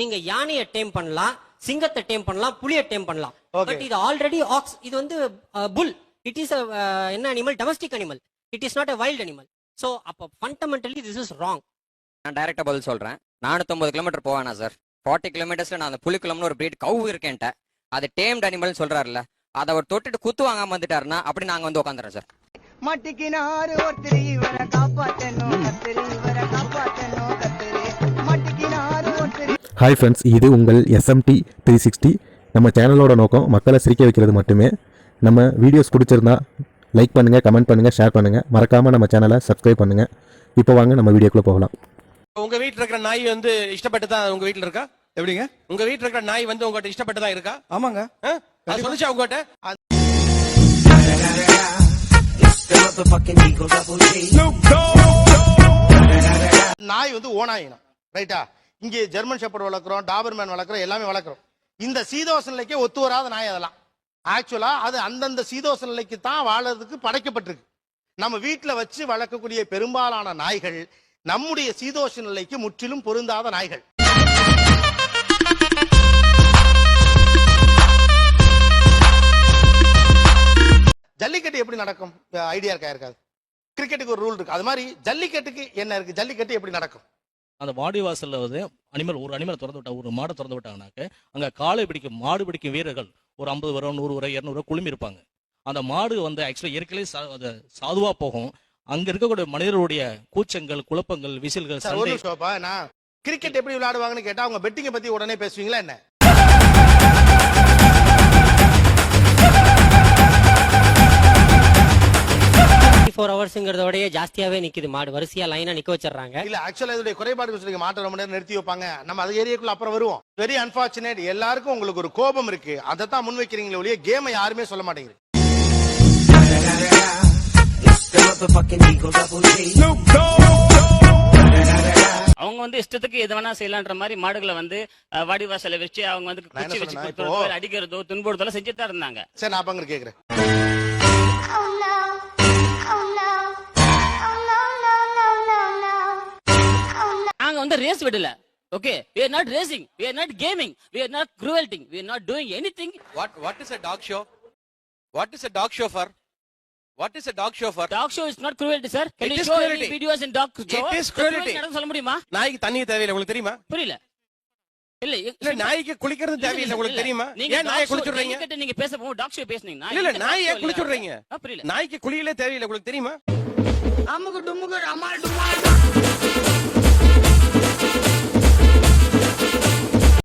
நீங்க யானையை டேம் பண்ணலாம் சிங்கத்தை டேம் பண்ணலாம் புலியை டேம் பண்ணலாம். பட் இது ஆல்ரெடி ஆக்ஸ் இது வந்து புல் இட் இஸ் என்ன animal domestic animal it is not a wild animal so அப்போ ஃபண்டமெண்டலி திஸ் இஸ் ராங் நான் டைரக்டா பதில் சொல்றேன். நானூத்தொன்பது கிலோமீட்டர் போவேனா சார் ஃபார்ட்டி கிலோமீட்டர்ஸ்ல நான் அந்த புலிக்குளம்னு ஒரு பிரீட் கவு இருக்கேன்ட்ட. அது டேம்ட் அனிமல் சொல்றாருல்ல. அதை அவர் தொட்டுட்டு குத்து வாங்காம வந்துட்டாருன்னா அப்படி நாங்க வந்து உட்காந்துறோம் சார் மட்டிக்கினாரு ஒருத்தர் இவரை காப்பாத்தணும். ஹாய் ஃப்ரெண்ட்ஸ் இது உங்கள் எஸ்எம்டி த்ரீ சிக்ஸ்டி நம்ம சேனலோட நோக்கம் மக்களை சிரிக்க வைக்கிறது மட்டுமே. நம்ம வீடியோஸ் பிடிச்சிருந்தா லைக் பண்ணுங்கள் கமெண்ட் பண்ணுங்கள் ஷேர் பண்ணுங்கள் மறக்காமல் நம்ம சேனலை சப்ஸ்கிரைப் பண்ணுங்கள் இப்போ வாங்க நம்ம வீடியோக்குள்ளே போகலாம். உங்க வீட்ல இருக்கிற நாய் வந்து இஷ்டப்பட்டு தான் உங்க வீட்ல இருக்கா? எப்படிங்க? உங்க வீட்ல இருக்கிற நாய் வந்து உங்ககிட்ட இஷ்டப்பட்டு தான் இருக்கா? ஆமாங்க. சொல்லுச்சா உங்ககிட்ட? நாய் வந்து ஓனாயினம். ரைட்டா இங்கே ஜெர்மன் ஷெப்பர்ட் வளர்க்குறோம் டாபர்மேன் வளர்க்குறோம் எல்லாமே வளர்க்குறோம். இந்த சீதோஷ நிலைக்கே ஒத்து வராத நாய் அதெல்லாம். ஆக்சுவலாக அது அந்தந்த சீதோஷ நிலைக்கு தான் வாழறதுக்கு படைக்கப்பட்டிருக்கு. நம்ம வீட்டில் வச்சு வளர்க்கக்கூடிய பெரும்பாலான நாய்கள் நம்முடைய சீதோஷ நிலைக்கு முற்றிலும் பொருந்தாத நாய்கள். ஜல்லிக்கட்டு எப்படி நடக்கும்? ஐடியா இருக்கா இருக்காது கிரிக்கெட்டுக்கு ஒரு ரூல் இருக்கு. அது மாதிரி ஜல்லிக்கட்டுக்கு என்ன இருக்கு? ஜல்லிக்கட்டு எப்படி நடக்கும்? அந்த வாடி வாசல்ல வந்து அனிமல் ஒரு அனிமல் திறந்து விட்டா ஒரு மாடை திறந்து விட்டாங்கனாக்க அங்க காளை பிடிக்கும் மாடு பிடிக்கும் வீரர்கள் ஒரு ஐம்பது வரும் நூறு வரை இரநூறு குழுமி இருப்பாங்க. அந்த மாடு வந்து ஆக்சுவலா இயற்கையிலே சா- அது சாதுவா போகும். அங்க இருக்கக்கூடிய மனிதர்களுடைய கூச்சங்கள் குழப்பங்கள் விசில்கள் கிரிக்கெட் எப்படி விளையாடுவாங்கன்னு கேட்டா அவங்க பெட்டிங்கை பத்தி உடனே பேசுவீங்களா என்ன? ஃபோர் ஹவர்ஸ்ங்கிறத விடயே ஜாஸ்தியாவே நிக்குது. மாடு வரிசையா லைனா நிக்க வச்சிடுறாங்க. இல்ல ஆக்சுவலா இதோட குறைபாடு சொல்லுங்க மாட்ட ரொம்ப நேரம் நிறுத்தி வைப்பாங்க. நம்ம அது ஏரியாக்குள்ள அப்புறம் வருவோம். வெரி அன்பார்ச்சுனேட் எல்லாருக்கும் உங்களுக்கு ஒரு கோபம் இருக்கு. அதை தான் முன் வைக்கிறீங்களே ஒழிய கேமை யாருமே சொல்ல மாட்டேங்குது. அவங்க வந்து இஷ்டத்துக்கு எது வேணா செய்யலான்ற மாதிரி மாடுகளை வந்து வாடி வாசல்ல வச்சு அவங்க வந்து குச்சி வச்சு அடிக்கிறதோ துன்புறுத்தலோ செஞ்சுட்டு தான் இருந்தாங்க. சரி நான் பங்கு கேக்குறேன். வந்து ரேஸ் விடல. Okay we are not racing. We are not gaming. We are not cruelty we are not doing anything. What what is a dog show what is a dog show for what is a dog show for dog show is not cruelty sir. Can It you is show cruelty. any videos in dog show? It is cruelty. நடந்து சொல்ல முடியுமா? நாய்க்கு தண்ணி தேவையில்லை உங்களுக்கு தெரியுமா? புரியல. இல்ல இல்ல நாய்க்கு குளிக்கிறது தேவையில்லை உங்களுக்கு தெரியுமா? நீங்க ஏன் நாயை dog show- குளிச்சுடுறீங்க? ஜல்லிக்கட்டு நீங்க பேச போகும் டாக் ஷோ பேசுனீங்க. இல்ல இல்ல நாய் ஏன் குளிச்சுடுறீங்க. புரியல. நாய்க்கு குளியலே தேவையில்லை உங்களுக்கு தெரியுமா? அமுக்கு டுமுக்கு அம்மா டுமா